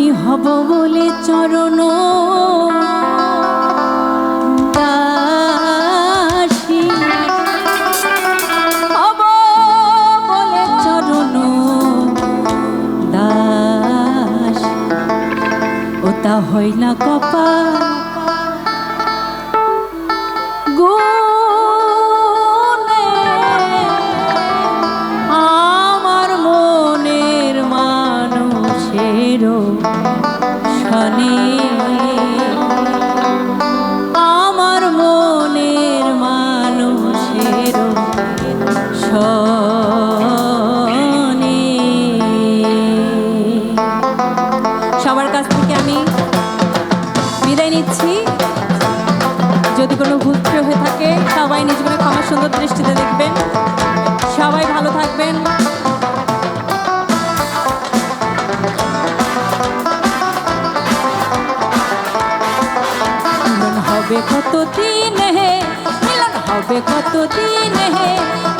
আমি হব বলে চরণ। ওটা হয় না কপাল। শনি আমার মনের মানুষেরও শনি সবার কাছ থেকে আমি বিদায় নিচ্ছি। যদি কোনো ভুল হয়ে থাকে, সবাই নিজ মনে ক্ষমা সুন্দর দৃষ্টিতে দেখবেন। সবাই ভালো থাকবেন। হবে কত দিনে হে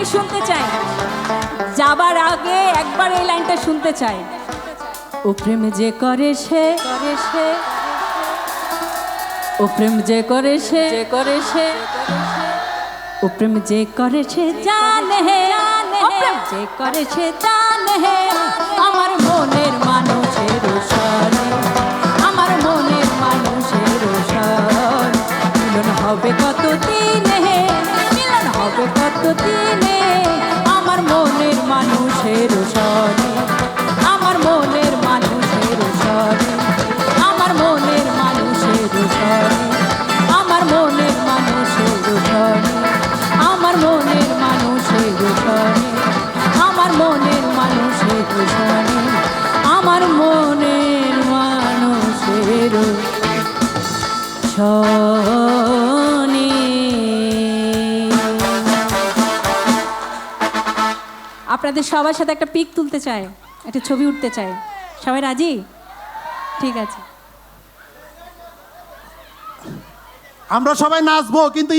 আমি শুনতে চাই। যাবার আগে একবার এই লাইনটা শুনতে চাই। ও প্রেম যে করে সে করে সে ও প্রেম যে করে সে যে করে সে ও প্রেম যে করে সে জানে। হে ও প্রেম যে করে সে জানে। হে আমার মনের মানুষের সরে আমার মনের মানুষের সর মিলন হবে কত দিনে হে মিলন হবে কত দিনে আমার মনের মানুষের সরে আমার মনের মানুষের সরে আমার মনের মানুষের সরে আমার মনের মানুষের সরে আমার মনের মানুষের সরে আমার মনের মানুষের সরে আমার মনের মানুষের সনে আপনাদের সবার সাথে একটা পিক তুলতে চায় একটা ছবি উঠতে চায় সবাই রাজি? ঠিক আছে। আমরা সবাই নাচবো, কিন্তু